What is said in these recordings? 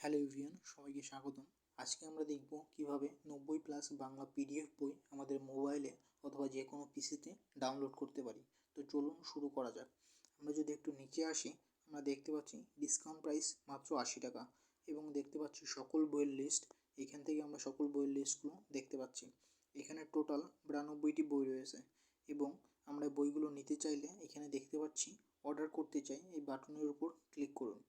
Hello Evion সবাইকে স্বাগতম। আজকে আমরা দেখব কীভাবে নব্বই প্লাস বাংলা পিডিএফ বই আমাদের মোবাইলে অথবা যে কোনো পিসিতে ডাউনলোড করতে পারি। তো চলুন শুরু করা যাক। আমরা যদি একটু নিচে আসি, আমরা দেখতে পাচ্ছি ডিসকাউন্ট প্রাইস মাত্র আশি টাকা এবং দেখতে পাচ্ছি সকল বইয়ের লিস্ট এখান থেকে আমরা সকল বইয়ের লিস্টগুলো দেখতে পাচ্ছি। এখানে টোটাল বিরানব্বইটি বই রয়েছে এবং আমরা বইগুলো নিতে চাইলে এখানে দেখতে পাচ্ছি অর্ডার করতে চাই। এই বাটনের উপর ক্লিক করুন।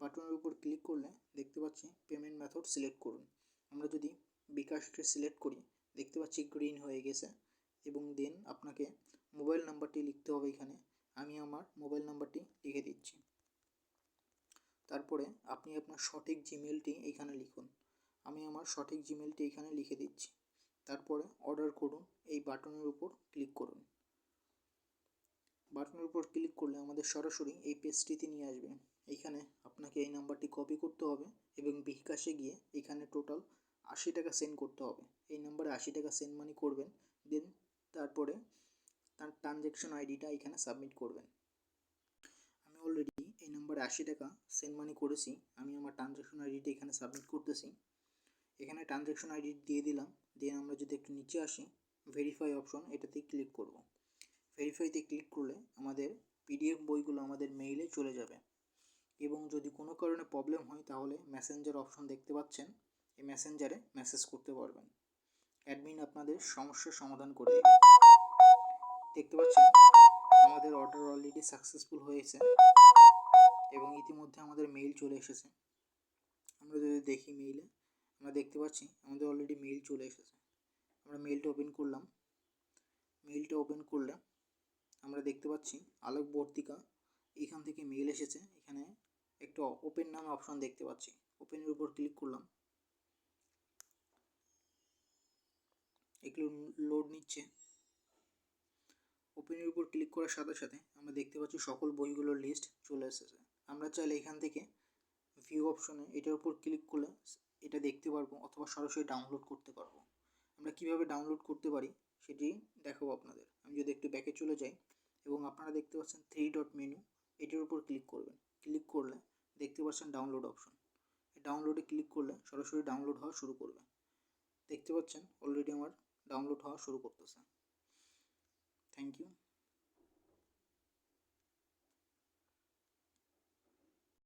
বাটনের উপর ক্লিক করলে দেখতে পাচ্ছি পেমেন্ট মেথড সিলেক্ট করুন। আমরা যদি বিকাশকে সিলেক্ট করি, দেখতে পাচ্ছি গ্রিন হয়ে গেছে এবং দেন আপনাকে মোবাইল নাম্বারটি লিখতে হবে এখানে। আমি আমার মোবাইল নাম্বারটি লিখে দিচ্ছি। তারপরে আপনি আপনার সঠিক জিমেলটি এখানে লিখুন। আমি আমার সঠিক জিমেলটি এখানে লিখে দিচ্ছি। তারপরে অর্ডার করুন, এই বাটনের উপর ক্লিক করুন। বাটনের উপর ক্লিক করলে আমাদের সরাসরি এই পেজটিতে নিয়ে আসবে। এইখানে আপনাকে এই নাম্বারটি কপি করতে হবে এবং বিকাশে গিয়ে এখানে টোটাল আশি টাকা সেন্ড করতে হবে। এই নাম্বারে আশি টাকা সেন্ড মানি করবেন দেন তারপরে তার ট্রানজ্যাকশন আইডিটা এখানে সাবমিট করবেন। আমি অলরেডি এই নাম্বারে আশি টাকা সেন্ড মানি করেছি, আমি আমার ট্রানজ্যাকশন আইডিটা এখানে সাবমিট করতেছি। এখানে ট্রানজ্যাকশন আইডি দিয়ে দিলাম দেন আমরা যদি একটু নিচে আসি ভেরিফাই অপশন এটাতে ক্লিক করব। ভেরিফাইতে ক্লিক করলে আমাদের পিডিএফ বইগুলো আমাদের মেইলে চলে যাবে। এবং যদি কোনো কারণে প্রবলেম হয়, তাহলে মেসেঞ্জার অপশন দেখতে পাচ্ছেন। এই মেসেঞ্জারে মেসেজ করতে পারবেন। অ্যাডমিন আপনাদের সমস্যার সমাধান করে দেবে। দেখতে পাচ্ছেন, আমাদের অর্ডার অলরেডি সাকসেসফুল হয়েছে এবং ইতিমধ্যে আমাদের মেইল চলে এসেছে। আমরা যদি দেখি মেইলে আমরা দেখতে পাচ্ছি, আমাদের অলরেডি মেইল চলে এসেছে। আমরা মেইলটা ওপেন করলাম। মেইলটা ওপেন করলে আমরা দেখতে পাচ্ছি আলোক বর্তিকা এখান থেকে মেইল এসেছে। এখানে একটা ওপেন নামে অপশন দেখতে পাচ্ছি। ওপেনের উপর ক্লিক করলাম। এগুলো লোড নিচ্ছে। ওপেনের উপর ক্লিক করার সাথে সাথে আমরা দেখতে পাচ্ছি সকল বইগুলোর লিস্ট চলে এসেছে। আমরা চাইলে এখান থেকে ভিউ অপশনে এটার উপর ক্লিক করলে এটা দেখতে পারব অথবা সরাসরি ডাউনলোড করতে পারব। আমরা কীভাবে ডাউনলোড করতে পারি সেটি দেখাবো আপনাদের। আমি যদি একটু ব্যাকে চলে যাই এবং আপনারা দেখতে পাচ্ছেন থ্রি ডট মেনু এটির উপর ক্লিক করবেন। ক্লিক করলে দেখতে পাচ্ছেন ডাউনলোড অপশন ডাউনলোডে ক্লিক করলে সরাসরি ডাউনলোড হওয়া শুরু করবে। দেখতে পাচ্ছেন অলরেডি আমার ডাউনলোড হওয়া শুরু করতেছে। Thank you